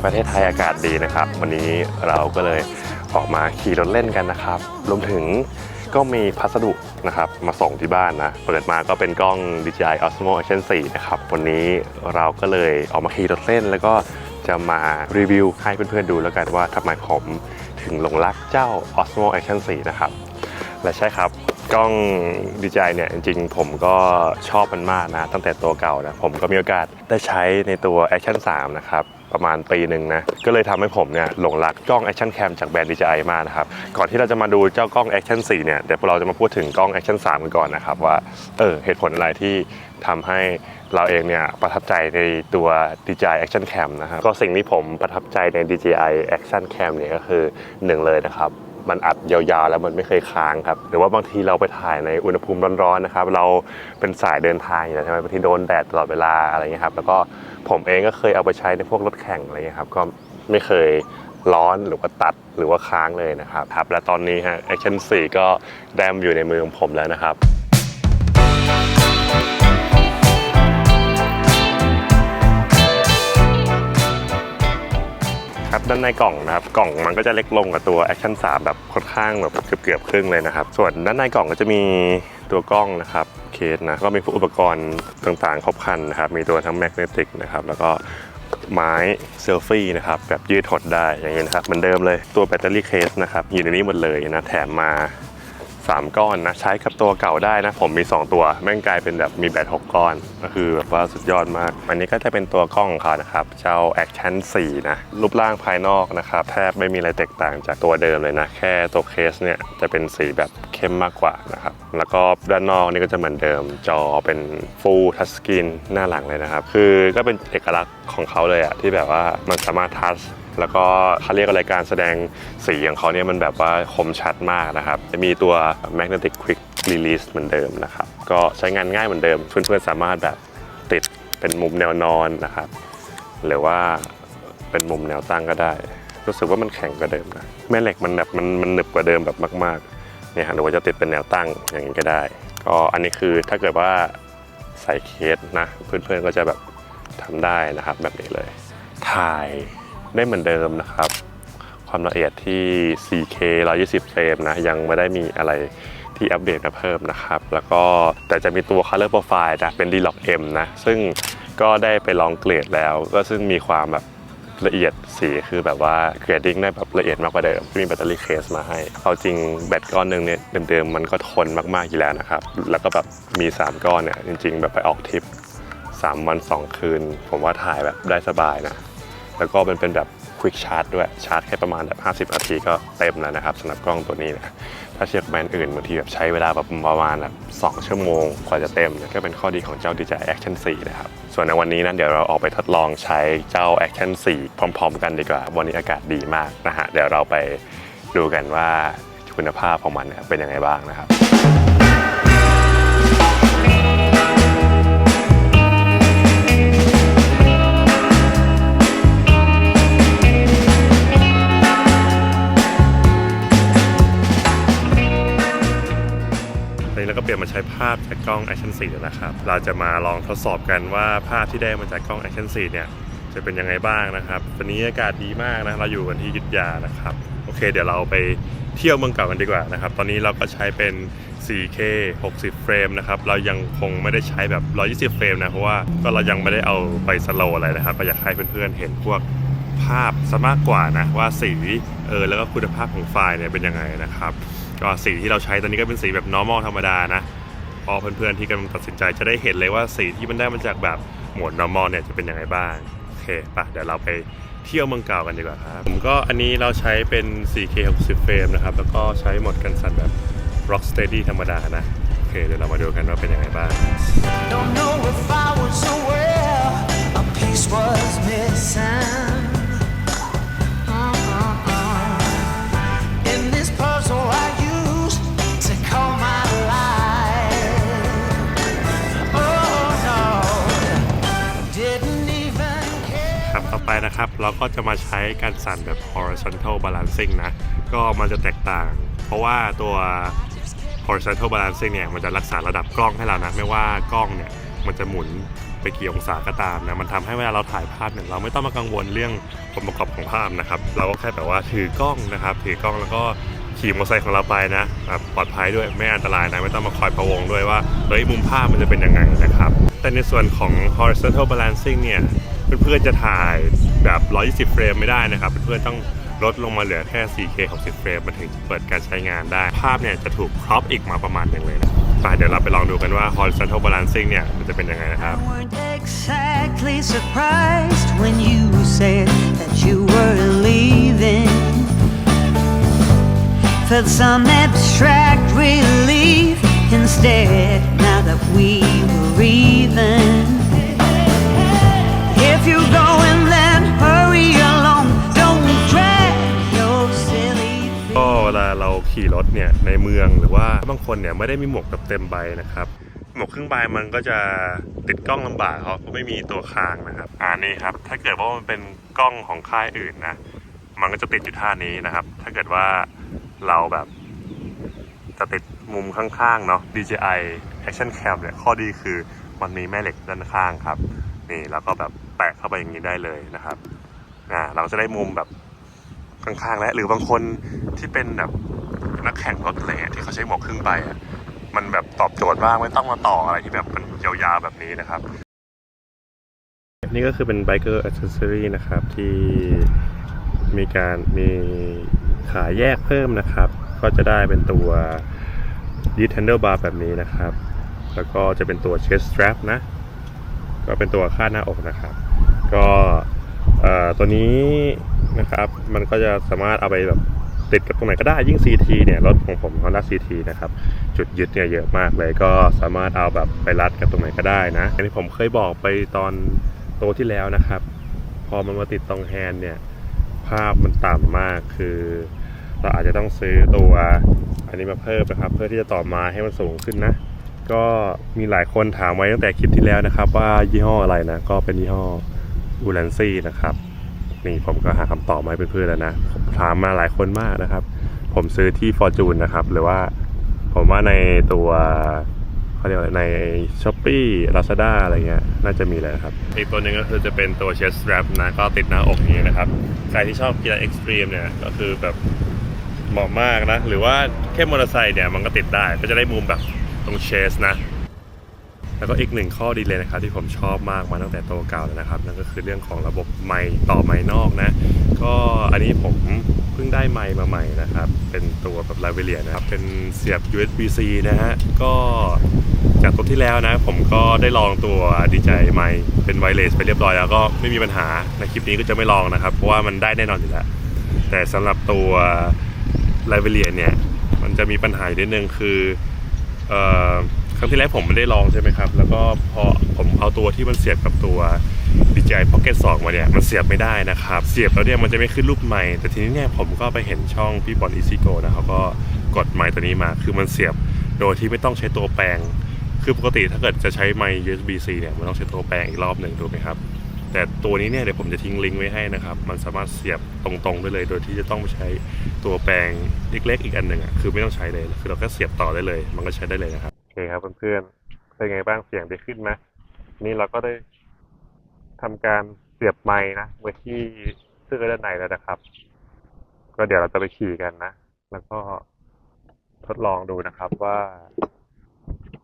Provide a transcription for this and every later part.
่ประเทศไทยอากาศดีนะครับ วันนี้เราก็เลยออกมาขี่รถเล่นกันนะครับ รวมถึงก็มีพัสดุนะครับมาส่งที่บ้านนะ เปิดมาก็เป็นกล้อง DJI Osmo Action 4 นะครับ วันนี้เราก็เลยออกมาขี่รถเล่น แล้วก็จะมารีวิวให้เพื่อนๆดูแล้วกันว่าทำไมผมถึงหลงรักเจ้า Osmo Action 4 นะครับ และใช่ครับ กล้อง DJI เนี่ยจริงๆ ผมก็ชอบมันมากนะ ตั้งแต่ตัวเก่านะ ผมก็มีโอกาสได้ใช้ในตัว Action 3 นะครับ ประมาณปีหนึ่งนะ ก็เลยทำให้ผมเนี่ยหลงรักกล้อง Action Cam จากแบรนด์ DJI มากนะครับ ก่อนที่เราจะมาดูเจ้ากล้อง Action 4 เนี่ยเดี๋ยวเราจะมาพูดถึงกล้อง Action 3 กันก่อนนะครับ ว่าเออเหตุผลอะไรที่ทำให้เราเองเนี่ยประทับใจในตัว DJI Action Cam นะครับก็สิ่งที่ผมประทับใจใน DJI Action Cam เนี่ยก็คือหนึ่งเลยนะครับ มันอัดยาวๆ แล้วมันไม่เคยค้างครับ หรือว่าบางทีเราไปถ่ายในอุณหภูมิร้อนๆนะครับ เราเป็นสายเดินทางอยู่แล้วใช่ไหมบางทีโดนแดดตลอดเวลาอะไรเงี้ยครับ แล้วก็ผมเองก็เคยเอาไปใช้ในพวกรถแข่งอะไรเงี้ยครับ ก็ไม่เคยร้อนหรือว่าตัดหรือว่าค้างเลยนะครับครับ และตอนนี้ฮะ Action 4 ก็แดมอยู่ในมือของผมแล้วนะครับ ด้านในกล่องนะครับกล่องมันก็จะเล็กลงกับตัว Action 3 แบบค่อนข้างแบบเกือบๆครึ่งเลยนะครับ ส่วนด้านในกล่องก็จะมีตัวกล้องนะครับเคสนะก็มีพวกอุปกรณ์ต่างๆ ครบครันนะครับ มีตัวทั้งแมกเนติกนะครับแล้วก็ไม้เซลฟี่นะครับแบบยืดหดได้อย่างเงี้นะครับเหมือนเดิมเลยตัวแบตเตอรี่เคสนะครับอยู่ในนี้หมดเลยนะแถมมา 3 ก้อนนะ ใช้กับตัวเก่าได้นะ ผมมี 2 ตัว แม่งกลายเป็นแบบมีแบต6ก้อน ก็คือแบบว่าสุดยอดมาก อันนี้ก็จะเป็นตัวกล้องของเขานะครับ เจ้า Action 4 นะ รูปร่างภายนอกนะครับ แทบไม่มีอะไรแตกต่างจากตัวเดิมเลยนะ แค่ตัวเคสเนี่ยจะเป็นสีแบบเข้มมากกว่านะครับ แล้วก็ด้านนอกนี่ก็จะเหมือนเดิม จอเป็น Full Touch Screen หน้าหลังเลยนะครับ คือก็เป็นเอกลักษณ์ของเขาเลยอะที่แบบว่ามันสามารถทัช แล้วก็เขาเรียกอะไรการแสดงสีของเขาเนี่ยมันแบบว่าคมชัดมากนะครับ จะมีตัว magnetic quick release เหมือนเดิมนะครับ ก็ใช้งานง่ายเหมือนเดิม เพื่อนๆสามารถแบบติดเป็นมุมแนวนอนนะครับ หรือว่าเป็นมุมแนวตั้งก็ได้ รู้สึกว่ามันแข็งกว่าเดิมนะแม่เหล็กมันแบบมันมันหนึบกว่าเดิมแบบมากๆเนี่ยฮะหรือว่าจะติดเป็นแนวตั้งอย่างนี้ก็ได้ ก็อันนี้คือถ้าเกิดว่าใส่เคสนะ เพื่อนๆก็จะแบบทำได้นะครับแบบนี้เลยถ่าย ได้เหมือนเดิมนะครับ ความละเอียดที่ 4K 120 เฟรมนะ ยังไม่ได้มีอะไรที่อัปเดตมาเพิ่มนะครับ แล้วก็แต่จะมีตัว Color Profile นะเป็น D-Log M นะ ซึ่งก็ได้ไปลองเกรดแล้ว ก็ซึ่งมีความแบบละเอียดสีคือแบบว่าเกรดดิ้งได้แบบละเอียดมากกว่าเดิมมีแบตเตอรี่เคสมาให้ เอาจริงแบตก้อนหนึ่งเนี่ยเดิมๆมันก็ทนมากๆอยู่แล้วนะครับ แล้วก็แบบมี 3 ก้อนเนี่ยจริง ๆ แบบไปออกทริป 3 วัน 2 คืน ผมว่าถ่ายแบบได้สบายนะ แล้วก็มันเป็นแบบควิกชาร์จด้วยชาร์จแค่ประมาณแบบ 50 นาทีก็เต็มแล้วนะครับสำหรับกล้องตัวนี้นะถ้าเทียบกับแบรนด์อื่นบางทีแบบใช้เวลาแบบประมาณแบบ2ชั่วโมงกว่าจะเต็มเนี่ยก็เป็นข้อดีของเจ้า DJI Action 4 นะครับ ส่วนในวันนี้นะเดี๋ยวเราออกไปทดลองใช้เจ้า Action 4 พร้อม ๆ กันดีกว่า วันนี้อากาศดีมากนะฮะเดี๋ยวเราไปดูกันว่าคุณภาพของมันเนี่ยเป็นยังไงบ้างนะครับ ลี่ยนมาใช้ภาพจากกล้อง Action 4แล้วนะครับ เราจะมาลองทดสอบกันว่าภาพที่ได้มาจากกล้อง Action 4เนี่ยจะเป็นยังไงบ้างนะครับวันนี้อากาศดีมากนะ เราอยู่กันที่ยุทธยานะครับ โอเค เดี๋ยวเราไปเที่ยวเมืองเก่ากันดีกว่านะครับ ตอนนี้เราก็ใช้เป็น 4K 60 เฟรมนะครับ เรายังคงไม่ได้ใช้แบบ 120 เฟรมนะ เพราะว่าก็เรายังไม่ได้เอาไปสโลว์อะไรนะครับอยากให้เพื่อนๆเห็นพวกภาพซะมากกว่านะว่าสีเออแล้วก็คุณภาพของไฟล์เนี่ยเป็นยังไงนะครับ ก็สีที่เราใช้ตอนนี้ก็เป็นสีแบบ normal ธรรมดานะพอเพื่อนๆที่กำลังตัดสินใจจะได้เห็นเลยว่าสีที่มันได้มาจากแบบหมด normal เนี่ยจะเป็นยังไงบ้างโอเคปะเดี๋ยวเราไปเที่ยวเมืองเก่ากันดีกว่าครับผมก็อันนี้เราใช้เป็น 4K 60เฟรมนะครับแล้วก็ใช้โหมดกันสั่นแบบ rock steady ธรรมดานะโอเคเดี๋ยวเรามาดูกันว่าเป็นยังไงบ้าง Don't know if I was aware a piece was missing. ไปนะครับ เราก็จะมาใช้การสั่นแบบ horizontal balancing นะ ก็มันจะแตกต่าง เพราะว่าตัว horizontal balancing เนี่ย มันจะรักษาระดับกล้องให้เรานะ ไม่ว่ากล้องเนี่ย มันจะหมุนไปกี่องศาก็ตามนะ มันทำให้เวลาเราถ่ายภาพเนี่ย เราไม่ต้องมากังวลเรื่ององค์ประกอบของภาพนะครับ เราก็แค่แบบว่าถือกล้องนะครับ ถือกล้องแล้วก็ขี่มอเตอร์ไซค์ของเราไปนะปลอดภัยด้วยไม่อันตรายนะไม่ต้องมาคอยพะวงด้วยว่าเฮ้ยมุมภาพมันจะเป็นยังไงนะครับ แต่ในส่วนของ horizontal balancing เนี่ยเพื่อนๆจะถ่าย แบบ 120 เฟรมไม่ได้นะครับ เพื่อนๆต้องลดลงมาเหลือแค่ 4K 60 เฟรมมันถึงเปิดการใช้งานได้ ภาพเนี่ยจะถูกครอปอีกมาประมาณหนึ่งเลยนะไปเดี๋ยวเราไปลองดูกันว่า horizontal balancing เนี่ย มันจะเป็นยังไงนะครับ exactly surprised วลาเราขี่รถเนี่ยในเมืองหรือว่าบางคนเนี่ยไม่ได้มีหมวกแบบเต็มใบนะครับ หมวกครึ่งใบมันก็จะติดกล้องลำบากเขาเพราะไม่มีตัวคางนะครับอ่านี่ครับ ถ้าเกิดว่ามันเป็นกล้องของค่ายอื่นนะมันก็จะติดอยู่ท่านี้นะครับ ถ้าเกิดว่าเราแบบจะติดมุมข้างๆเนาะ DJI Action Cam เนี่ยข้อดีคือมันมีแม่เหล็กด้านข้างครับ นี่แล้วก็แบบแปะเข้าไปอย่างนี้ได้เลยนะครับอ่าเราจะได้มุมแบบ ข้างๆและหรือบางคนที่เป็นแบบนักแข่งรถอะไรเงี้ยที่เขาใช้หมวกครึ่งใบอะมันแบบตอบโจทย์มากไม่ต้องมาต่ออะไรที่แบบมันยาวๆแบบนี้นะครับนี่ก็คือเป็น biker accessory นะครับที่มีการมีขายแยกเพิ่มนะครับ ก็จะได้เป็นตัวยึด handlebar แบบนี้นะครับ แล้วก็จะเป็นตัว chest strap นะ ก็เป็นตัวคาดหน้าอกนะครับ ก็ตัวนี้ นะครับ มันก็จะสามารถเอาไปแบบติดกับตรงไหนก็ได้ยิ่ง CT เนี่ยรถของผม Honda CT นะครับ จุดยึดเนี่ยเยอะมากเลยก็สามารถเอาแบบไปรัดกับตรงไหนก็ได้นะอย่างที่ผมเคยบอกไปตอนโตวที่แล้วนะครับ พอมันมาติดตรงแฮนด์เนี่ย ภาพมันต่ำมากคือเราอาจจะต้องซื้อตัวอันนี้มาเพิ่มนะครับ เพื่อที่จะต่อมาให้มันสูงขึ้นนะ ก็มีหลายคนถามไว้ตั้งแต่คลิปที่แล้วนะครับ ว่ายี่ห้ออะไรนะ ก็เป็นยี่ห้ออูแลนซี่นะครับ นี่ผมก็หาคำตอบมาให้เพื่อนๆแล้วนะถามมาหลายคนมากนะครับ ผมซื้อที่ Fortune นะครับ หรือว่าผมว่าในตัวเขาเรียกว่าอะไรใน s h อ p e e Lazada อะไรเงี้ยน่าจะมีเลยนะครับ อีกตัวหนึ่งก็คือจะเป็นตัว chest strap นะ ก็ติดหน้าอกอย่างนี้นะครับ ใครที่ชอบกีฬาเอ็กซ์ตรีมเนี่ย ก็คือแบบเหมาะมากนะ หรือว่าแค่มอเตอร์ไซค์เนี่ย มันก็ติดได้ก็จะได้มุมแบบตรงเชสนะ แล้วก็อีกหนึ่งข้อดีเลยนะครับที่ผมชอบมากมาตั้งแต่ตัวเก่าแล้วนะครับนั่นก็คือเรื่องของระบบไมค์ต่อไมค์นอกนะ ก็อันนี้ผมเพิ่งได้ไมค์มาใหม่นะครับ เป็นตัวแบบลาเวเลียนะครับ เป็นเสียบ USB-C นะฮะก็จากตัวที่แล้วนะ ผมก็ได้ลองตัว DJI ไมค์เป็นไวเลสไปเรียบร้อยแล้วก็ไม่มีปัญหาในคลิปนี้ก็จะไม่ลองนะครับ เพราะว่ามันได้แน่นอนอยู่แล้ว แต่สำหรับตัวลาเวเลียเนี่ยมันจะมีปัญหาอยู่นิดนึงคือเอ่อ ครั้งที่แล้วผมไม่ได้ลองใช่ไหมครับ แล้วก็พอผมเอาตัวที่มันเสียบกับตัว DJI Pocket 2 มาเนี่ย มันเสียบไม่ได้นะครับ เสียบแล้วเนี่ยมันจะไม่ขึ้นรูปไมค์แต่ทีนี้เนี่ยผมก็ไปเห็นช่องพี่บอลอีซิโกนะเขาก็กดไมค์ตัวนี้มา คือมันเสียบโดยที่ไม่ต้องใช้ตัวแปลง คือปกติถ้าเกิดจะใช้ไมค์ USB-C เนี่ยมันต้องใช้ตัวแปลงอีกรอบหนึ่งถูกไหมครับ แต่ตัวนี้เนี่ยเดี๋ยวผมจะทิ้งลิงก์ไว้ให้นะครับ มันสามารถเสียบตรงๆได้เลย โดยที่จะต้องไปใช้ตัวแปลงเล็กๆอีกอันหนึ่งอะ คือไม่ต้องใช้เลย คือเราก็เสียบต่อได้เลย มันก็ใช้ได้เลยนะครับ คครับเพื่อนๆเป็นไงบ้างเสียงได้ขึ้นไหมนี่เราก็ได้ทำการเสียบไม้นะไว้ที่เสื้อด้านในแล้วนะครับ ก็เดี๋ยวเราจะไปขี่กันนะ แล้วก็ทดลองดูนะครับว่า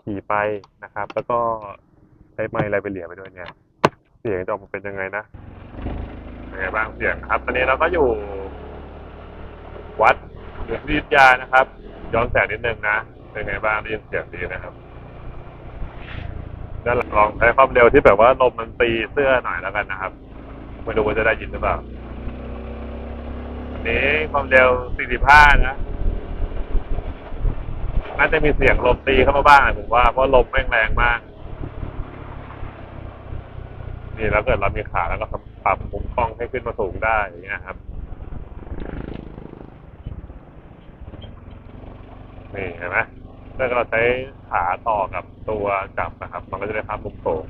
ขี่ไปนะครับ แล้วก็ใช้ไม้อะไรไปเหลี่ยไปด้วยเนี่ย เสียงจะออกมาเป็นยังไงนะเป็นไงบ้างเสียงครับตอนนี้เราก็อยู่วัดหลวงพิทยานะครับ ย้อนแสงนิดนึงนะ เป็นไงบ้างได้ยินเสียงดีนะครับด้านหลังลองใช้ความเร็วที่แบบว่าลมมันตีเสื้อหน่อยแล้วกันนะครับไม่รู้ว่าจะได้ยินหรือเปล่าอันนี้ความเร็ว 45 นะ น่าจะมีเสียงลมตีเข้ามาบ้างอะผมว่าเพราะลมแม่งแรงมาก นี่แล้วเกิดเรามีขาแล้วก็ปรับมุมกล้องให้ขึ้นมาสูงได้อย่างเงี้ยครับนี่เห็นไหม ถ้าเราใช้ขาต่อกับตัวจับนะครับ มันก็จะได้ภาพมุมสูง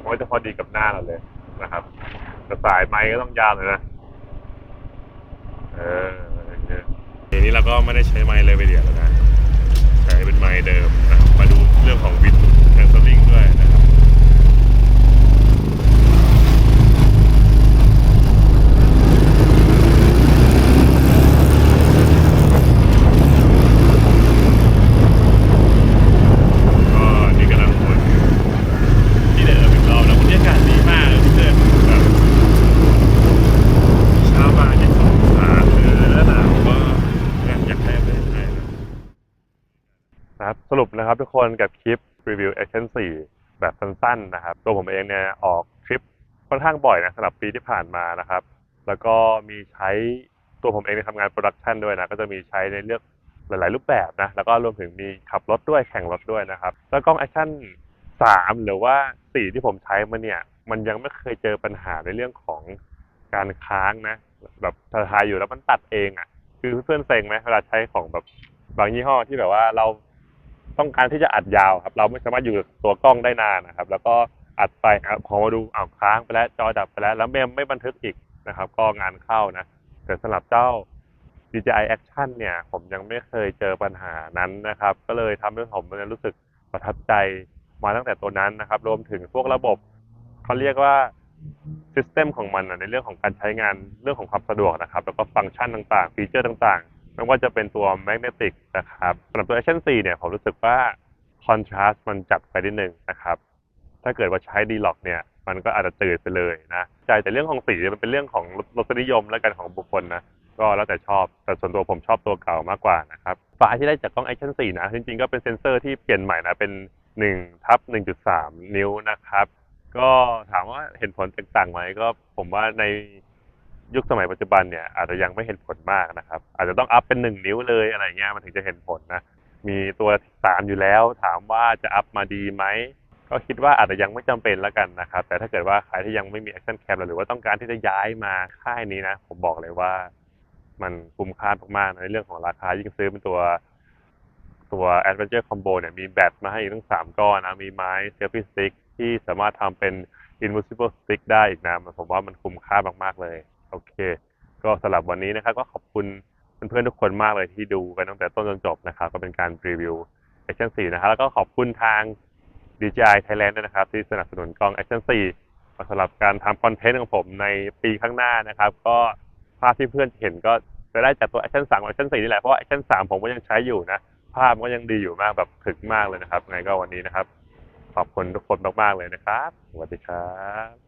มันก็จะพอดีกับหน้าเราเลยนะครับแต่สายไม้ก็ต้องยาวเลยนะเออทีนี้เราก็ไม่ได้ใช้ไม้เลยไปเดียวแล้วนะ ใช้เป็นไม้เดิมนะมาดูเรื่องของวิดแอนสลิงด้วยนะครับ สรุปนะครับทุกคนกับคลิปรีวิว Action 4 แบบสั้นๆนะครับ ตัวผมเองเนี่ยออกทริปค่อนข้างบ่อยนะสำหรับปีที่ผ่านมานะครับ แล้วก็มีใช้ตัวผมเองในทำงานโปรดักชันด้วยนะ ก็จะมีใช้ในเลือกหลาย ๆ รูปแบบนะ แล้วก็รวมถึงมีขับรถด้วยแข่งรถด้วยนะครับ แล้วกล้อง Action 3 หรือว่า 4 ที่ผมใช้มาเนี่ย มันยังไม่เคยเจอปัญหาในเรื่องของการค้างนะ แบบถ่ายอยู่แล้วมันตัดเองอะ คือเพื่อนๆเซ็งไหมเวลาใช้ของแบบบางยี่ห้อที่แบบว่าเรา ต้องการที่จะอัดยาวครับ เราไม่สามารถอยู่กับตัวกล้องได้นานนะครับ แล้วก็อัดไปครับพอมาดูอ้าวค้างไปแล้วจอดับไปแล้ว แล้วเมมไม่บันทึกอีกนะครับ ก็งานเข้านะแต่สำหรับเจ้า DJI Action เนี่ย ผมยังไม่เคยเจอปัญหานั้นนะครับ ก็เลยทำให้ผมเนี่ยรู้สึกประทับใจมาตั้งแต่ตัวนั้นนะครับ รวมถึงพวกระบบเขาเรียกว่าซิสเต็มของมันนะในเรื่องของการใช้งานเรื่องของความสะดวกนะครับ แล้วก็ฟังก์ชันต่างๆ ฟีเจอร์ต่างๆ ไม่ว่าจะเป็นตัวแมกเนติกนะครับสำหรับตัว Action 4 เนี่ยผมรู้สึกว่าคอนทราสต์มันจัดไปนิดนึงนะครับ ถ้าเกิดว่าใช้ d ีล็อกเนี่ย มันก็อาจจะตื่นไปเลยนะใช่แต่เรื่องของสีมันเป็นเรื่องของรสนิยมและกันของบุคคลนะก็แล้วแต่ชอบ แต่ส่วนตัวผมชอบตัวเก่ามากกว่านะครับไฟล์ที่ได้จากกล้อง Action 4 นะ จริงๆ ก็เป็นเซนเซอร์ที่เปลี่ยนใหม่นะ เป็น1ทับ1.3 นิ้วนะครับ ก็ถามว่าเห็นผลแตกต่างไหมก็ผมว่าใน ยุคสมัยปัจจุบันเนี่ยอาจจะยังไม่เห็นผลมากนะครับ อาจจะต้องอัพเป็นหนึ่งนิ้วเลยอะไรเงี้ยมันถึงจะเห็นผลนะ มีตัวสามอยู่แล้ว ถามว่าจะอัพมาดีไหมก็คิดว่าอาจจะยังไม่จำเป็นแล้วกันนะครับ แต่ถ้าเกิดว่าใครที่ยังไม่มี Action Cam หรือว่าต้องการที่จะย้ายมาค่ายนี้นะ ผมบอกเลยว่า มันคุ้มค่ามากๆในเรื่องของราคายิ่งซื้อเป็นตัวตัว Adventure Combo เนี่ยมีแบตมาให้อีกทั้ง 3 ก้อนนะ มีไม้ Selfie Stick ที่สามารถทำเป็น Invisible Stick ได้อีกนะผมว่ามันคุ้มค่ามากๆเลย โอเค ก็สำหรับวันนี้นะครับ ก็ขอบคุณเพื่อนๆทุกคนมากเลยที่ดูกันตั้งแต่ต้นจนจบนะครับ ก็เป็นการรีวิว Action 4 นะครับ แล้วก็ขอบคุณทาง DJI Thailand ด้วยนะครับ ที่สนับสนุนกล้อง Action 4สำหรับการทำคอนเทนต์ของผมในปีข้างหน้านะครับ ก็ภาพที่เพื่อนเห็นก็จะได้จากตัว Action 3กับ Action 4นี่แหละ เพราะว่า Action 3 ผมก็ยังใช้อยู่นะ ภาพก็ยังดีอยู่มากแบบถึกมากเลยนะครับ ไงก็วันนี้นะครับ ขอบคุณทุกคนมากๆเลยนะครับ สวัสดีครับ